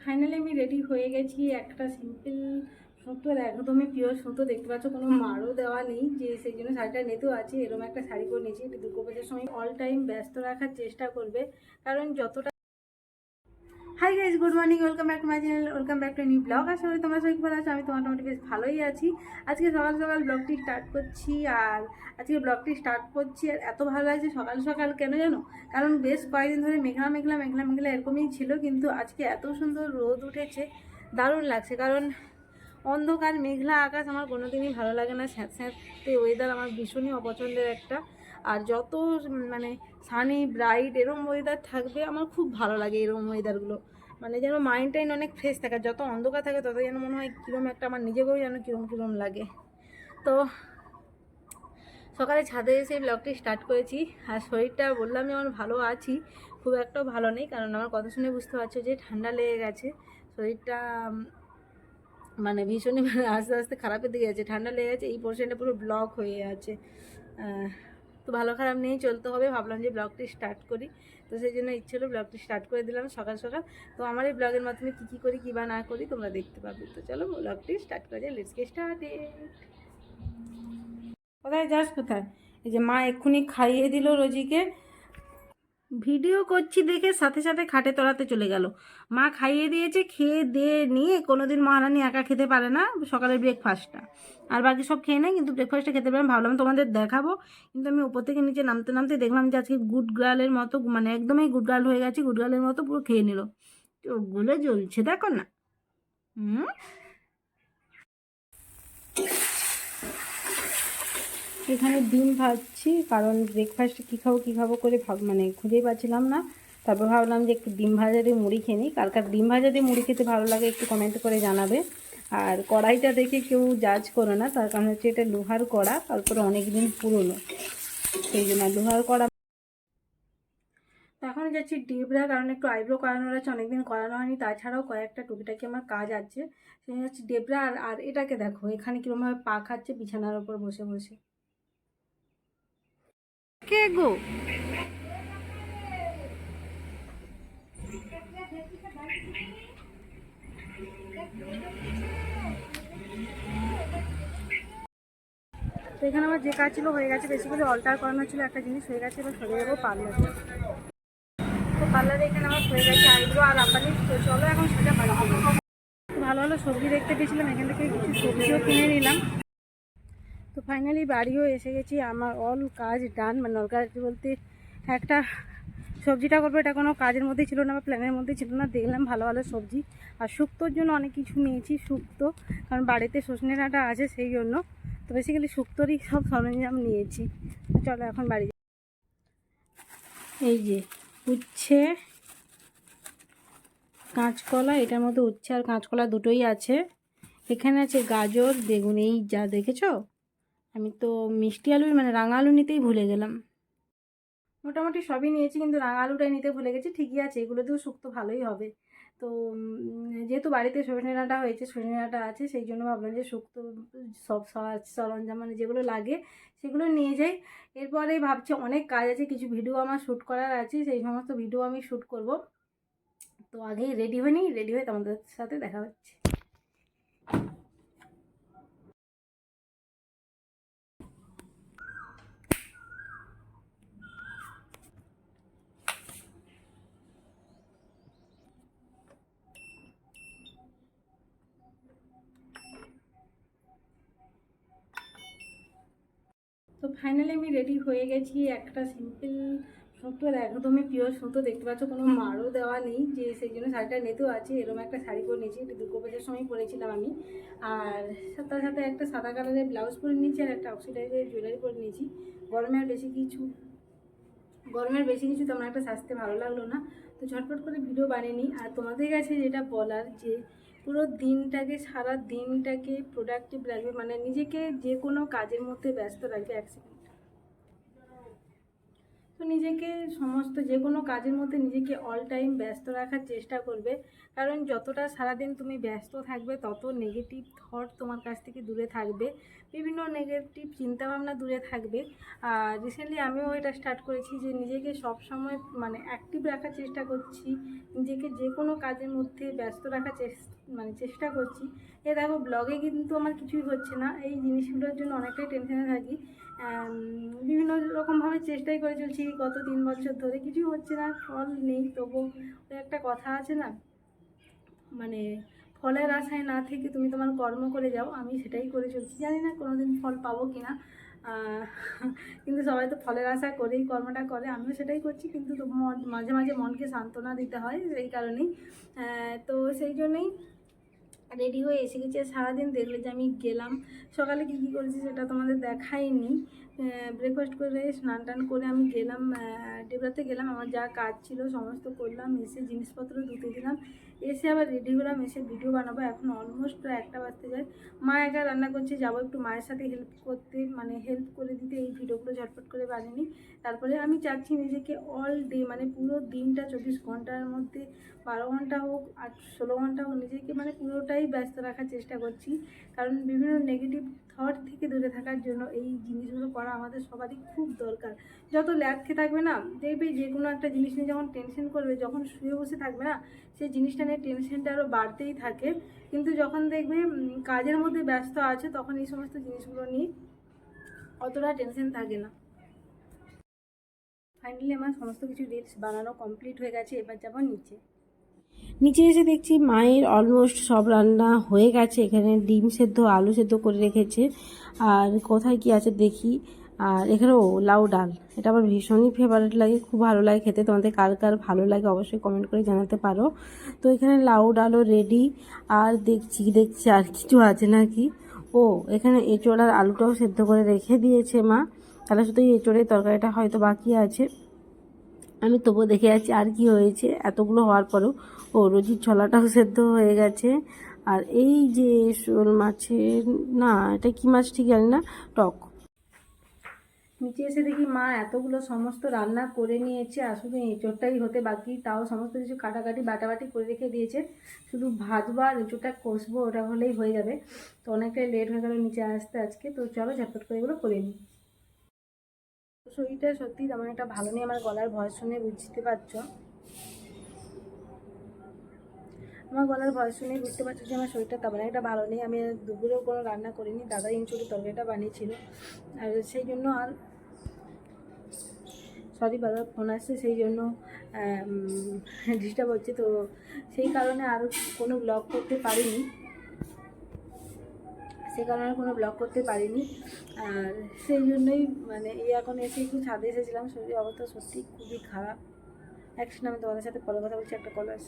Finally আমি ready হয়ে গেছি। একটা সিম্পল সুতোর একদমই পিওর সুতো। দেখতে পাচ্ছ, কোনো মারও দেওয়া নেই। যে সেই জন্য শাড়িটা নিতেও আছে। এরকম একটা শাড়ি পরে নিয়েছি। একটু দুর্গাপূজার সময় অল টাইম ব্যস্ত রাখার চেষ্টা করবে। কারণ যতটা hi guys good morning welcome back to my channel welcome back to new blog আশা করি তোমরা সবাই ভালো আছো, আমি তোমার মোটামুটি বেশ ভালোই আছি। আজকে সকাল সকাল ব্লগটি স্টার্ট করছি আর আজকে ব্লগটি স্টার্ট করছি আর এত ভালো লাগছে সকাল সকাল কেন জানো? কারণ বেশ কয়েকদিন ধরে মেঘলা মেঘলা মেঘলা মেঘলা এরকমই ছিল, কিন্তু আজকে এত সুন্দর রোদ উঠেছে, দারুণ লাগছে। কারণ অন্ধকার, মেঘলা আকাশ আমার কোনোদিনই ভালো লাগে না, স্যাঁত স্যাঁতে ওয়েদার আমার ভীষণই অপছন্দের একটা। আর যত মানে সানি ব্রাইট এরম ওয়েদার থাকবে, আমার খুব ভালো লাগে এরম ওয়েদারগুলো মানে যেন মাইন্ড টাইন অনেক ফ্রেশ থাকে যত অন্ধকার থাকে তত যেন মনে হয় কীরম একটা আমার নিজেকেও যেন কীরম কীরম লাগে। তো সকালে ছাদে এসে ব্লগটি স্টার্ট করেছি, আর শরীরটা বললাম যে আমার ভালো আছি, খুব একটাও ভালো নেই, কারণ আমার কথা শুনে বুঝতে পারছ যে ঠান্ডা লেগে গেছে, শরীরটা মানে ভীষণই মানে আস্তে আস্তে খারাপের দিকে যাচ্ছে, ঠান্ডা লেগে গেছে, এই পোর্শনটা পুরো ব্লক হয়ে আছে তো ভালো খারাপ নিয়েই চলতে হবে, ভাবলাম যে ব্লগটি স্টার্ট করি। তো সেই জন্য ইচ্ছে হলো ব্লগটি স্টার্ট করে দিলাম সকাল সকাল। তো আমার এই ব্লগের মাধ্যমে কী কী করি, কী বা না করি তোমরা দেখতে পাবে। তো চলো ব্লগটি স্টার্ট করে যাই লেটস স্টার্ট কোথায় যাস কোথায়? এই যে মা এক্ষুনি খাইয়ে দিল রোজিকে। ভিডিও করছি দেখে সাথে সাথে খাটে তলাতে চলে গেল। মা খাইয়ে দিয়েছে, খেয়ে দিয়ে নিয়ে কোনোদিন মহারানী একা খেতে পারে না সকালের ব্রেকফাস্টটা আর বাকি সব খেয়ে নেয়, কিন্তু ব্রেকফাস্টটা খেতে পারেন ভাবলাম তোমাদের দেখাবো, কিন্তু আমি উপর থেকে নিচে নামতে নামতে দেখলাম যে আজকে গুড গার্লের মতো মানে একদমই গুড গার্ল হয়ে গেছে, গুড গার্লের মতো পুরো খেয়ে নিল। চোখগুলো জ্বলছে, দেখো না। হুম? এখানে ডিম ভাজছি, কারণ ব্রেকফাস্টে কী খাব কী খাব করে ভাব মানে খুঁজেই পাচ্ছিলাম না। তারপর ভাবলাম যে একটু ডিম ভাজা দিয়ে মুড়ি খেয়ে নিই। কার কার ডিম ভাজা দিয়ে মুড়ি খেতে ভালো লাগে একটু কমেন্ট করে জানাবে। আর কড়াইটা দেখে কেউ জাজ করো না, তার কারণ হচ্ছে এটা লোহার কড়া, তারপরে অনেক দিন পুরনো। সেই জন্য লোহার কড়া। এখন যাচ্ছি ডিবরা, কারণ একটু আইব্রো করানোর আছে, অনেকদিন করানো হয়নি। তাছাড়াও কয়েকটা টুকিটাকি আমার কাজ আছে। সেই হচ্ছে ডেবরা, আর আর এটাকে দেখো, এখানে কীরকমভাবে পা খাচ্ছে বিছানার ওপর বসে বসে। কে গো? এখানে আমার যে কাজ ছিল হয়ে গেছে। বেসিক্যালি অল্টার করানো ছিল একটা জিনিস, হয়ে গেছে, এবার সরে যাব পার্লারে। তো পার্লারে এখানে আমার হয়ে গেছে আইব্রো আর আপানি তো চলো এখন সেটা যাব ভালো ভালো সবজি দেখতে পেয়েছিলাম। এখান থেকে কিছু সবজিও কিনে নিলাম। তো ফাইনালি বাড়িও এসে গেছি, আমার অল কাজ ডান মানে অল কাজ বলতে একটা সবজিটা করব, এটা কোনো কাজের মধ্যেই ছিল না বা প্ল্যানের মধ্যেই ছিল না, দেখলাম ভালো ভালো সবজি আর শুক্তোর জন্য অনেক কিছু নিয়েছি, শুক্তো, কারণ বাড়িতে সজনে ডাঁটা আছে সেই জন্য, তো বেসিক্যালি শুক্তোরই সব সরঞ্জাম নিয়েছি চলো এখন বাড়ি এই যে উচ্ছে, কাঁচকলা, এটার মধ্যে উচ্ছে আর কাঁচকলা দুটোই আছে, এখানে আছে গাজর, বেগুন, এই যা দেখেছ? আমি তো মিষ্টি আলু মানে রাঙা আলু নিতেই ভুলে গেলাম। মোটামুটি সবই নিয়েছি, কিন্তু রাঙা আলুটাই নিতে ভুলে গেছি। ঠিকই আছে এগুলোতেও শুক্তো ভালোই হবে। তো যেহেতু বাড়িতে সজনে ডাঁটা হয়েছে সজনে ডাঁটা আছে, সেই জন্য ভাবলাম যে শুক্তো সব সর- সরঞ্জাম মানে যেগুলো লাগে, সেগুলো নিয়ে যাই। এরপরে ভাবছি অনেক কাজ আছে, কিছু ভিডিও আমার শ্যুট করার আছে, সেই সমস্ত ভিডিও আমি শ্যুট করব। তো আগেই রেডি হয়ে নিই, রেডি হয়ে তোমাদের সাথে দেখা হচ্ছে। ফাইনালি আমি রেডি হয়ে গেছি একটা সিম্পল সুতোর একদমই পিওর সুতো দেখতে পাচ্ছ কোনো মারও দেওয়া নেই যে সেই জন্য শাড়িটা নিতেও আছে এরকম একটা শাড়ি পরে নিয়েছি এটা দুর্গাপূজার সময় পরেছিলাম আমি। আর তার সাথে একটা সাদা কালারের ব্লাউজ পরে নিয়েছি আর একটা অক্সিডাইজের জুয়েলারি পরে নিয়েছি। গরমে আর বেশি কিছু গরমের বেশি কিছু তেমন একটা সাজতে ভালো লাগল না। তো ঝটপট করে ভিডিও বানিয়ে নিই। আর তোমাদের কাছে যেটা বলার যে পুরো দিনটাকে সারা দিনটাকে প্রোডাক্টিভ রাখবে মানে নিজেকে যে কোনো কাজের মধ্যে ব্যস্ত রাখবে এক সেকেন্ড তো নিজেকে সমস্ত যে কোনো কাজের মধ্যে নিজেকে অল টাইম ব্যস্ত রাখার চেষ্টা করবে। কারণ যতটা সারাদিন তুমি ব্যস্ত থাকবে, তত নেগেটিভ থট তোমার কাছ থেকে দূরে থাকবে। বিভিন্ন নেগেটিভ চিন্তাভাবনা দূরে থাকবে। আর রিসেন্টলি আমিও এটা স্টার্ট করেছি যে নিজেকে সব সময় মানে অ্যাক্টিভ রাখার চেষ্টা করছি। নিজেকে যে কোনো কাজের মধ্যে ব্যস্ত রাখার মানে চেষ্টা করছি। এ দেখো ব্লগে কিন্তু আমার কিছুই হচ্ছে না। এই জিনিসগুলোর জন্য অনেকটাই টেনশনে থাকি। বিভিন্ন রকমভাবে চেষ্টাই করে চলছি, গত তিন বছর ধরে কিছুই হচ্ছে না, ফল নেই, তবু ওই একটা কথা আছে না? মানে ফলের আশায় না থেকে তুমি তোমার কর্ম করে যাও, আমি সেটাই করে চলছি। জানি না কোনো দিন ফল পাবো কি না কিন্তু সবাই তো ফলের আশা করেই কর্মটা করে, আমিও সেটাই করছি, কিন্তু মাঝে মাঝে মনকে সান্ত্বনা দিতে হয় এই কারণেই। তো সেই জন্যই রেডি হয়ে এসে গেছি। সারাদিন দেখলে যে আমি গেলাম। সকালে কী কী করেছি সেটা তোমাদের দেখাইনি। ব্রেকফাস্ট করে স্নান টান করে আমি গেলাম ডেবরাতে গেলাম। আমার যা কাজ ছিল সমস্ত করলাম, এসে জিনিসপত্র ধুতে দিলাম। এসে আবার রেডি হলাম, এসে ভিডিও বানাবো। এখন অলমোস্ট প্রায় একটা বাজতে যায়। মা একা রান্না করছে, যাব একটু মায়ের সাথে হেল্প করতে মানে হেল্প করে দিতে। এই ভিডিওগুলো ঝটপট করে বানিয়ে তারপরে আমি চাচ্ছি নিজেকে অল ডে মানে পুরো দিনটা চব্বিশ ঘণ্টার মধ্যে বারো ঘণ্টা হোক আর ষোলো ঘণ্টা হোক নিজেকে মানে পুরোটাই ব্যস্ত রাখার চেষ্টা করছি। কারণ বিভিন্ন নেগেটিভ থট থেকে দূরে থাকার জন্য এই জিনিসগুলো করা আমাদের সবারই খুব দরকার। যত ল্যাদ খেয়ে থাকবে না, দেখবে যে কোনো একটা জিনিস নিয়ে যখন টেনশন করবে, যখন শুয়ে বসে থাকবে না, সেই জিনিসটা নিয়ে টেনশনটা আরও বাড়তেই থাকে। কিন্তু যখন দেখবে কাজের মধ্যে ব্যস্ত আছে, তখন এই সমস্ত জিনিসগুলো নিয়ে অতটা টেনশন থাকে না। ফাইনালি আমার সমস্ত কিছু রিলস বানানো কমপ্লিট হয়ে গেছে, এবার যাব নিচে। নিচে এসে দেখছি মায়ের অলমোস্ট সব রান্না হয়ে গেছে। এখানে ডিম সেদ্ধ, আলু সেদ্ধ করে রেখেছে। আর কোথায় কি আছে দেখি। আর এখানে ও লাউ ডাল। এটা আমার ভীষণই ফেভারিট লাগে, খুব ভালো লাগে খেতে। তোমাদের কার কার ভালো লাগে অবশ্যই কমেন্ট করে জানাতে পারো। তো এখানে লাউ ডালও রেডি আর দেখছি দেখছি আর কিছু আছে নাকি? ও, এখানে এঁচড় আর আলুটাও সেদ্ধ করে রেখে দিয়েছে মা। তাহলে শুধু এঁচড়ের তরকারিটা হয়তো বাকি আছে। আমি তবুও দেখে যাচ্ছি আর কি হয়েছে। এতগুলো হওয়ার পরেও ও রোজির ছলাটাও সেদ্ধ হয়ে গেছে। আর এই যে শোল মাছের, না, এটা কি মাছ ঠিক জানি না, টক। নিচে এসে দেখি মা এতগুলো সমস্ত রান্না করে নিয়েছে, আর শুধু এঁচোড়টাই হতে বাকি, তাও সমস্ত কিছু কাটাকাটি, বাটাবাটি করে রেখে দিয়েছে। শুধু ভাজবো আর এঁচোড়টা কষবো, ওটা হলেই হয়ে যাবে। তো অনেকটাই লেট হয়ে গেল নিচে আসতে আজকে, তো চলো ঝটপট করে এগুলো করে নিই। শরীরটা সত্যি তেমন একটা ভালো নেই, আমার গলার ভয়েস শুনে বুঝতে পারছ। আমার গলার ভয়েস শুনেই বুঝতে পারছি যে আমার শরীরটা তেমন একটা ভালো নেই। আমি দুপুরেও কোনো রান্না করিনি, দাদা ইঞ্চুরি তরকারিটা বানিয়েছিল। আর সেই জন্য আর সরি বাবার ফোন আসছে, সেই জন্য ডিস্টার্ব হচ্ছে। তো সেই কারণে আর কোনো ব্লগ করতে পারিনি। সে কারণে কোনো ব্লগ করতে পারিনি। আর সেই জন্যই মানে এই এখন এসে একটু ছাদে এসেছিলাম। শরীরের অবস্থা সত্যি খুবই খারাপ। একসঙ্গে আমি তোমাদের সাথে পরে কথা বলছি। একটা কল আসছে।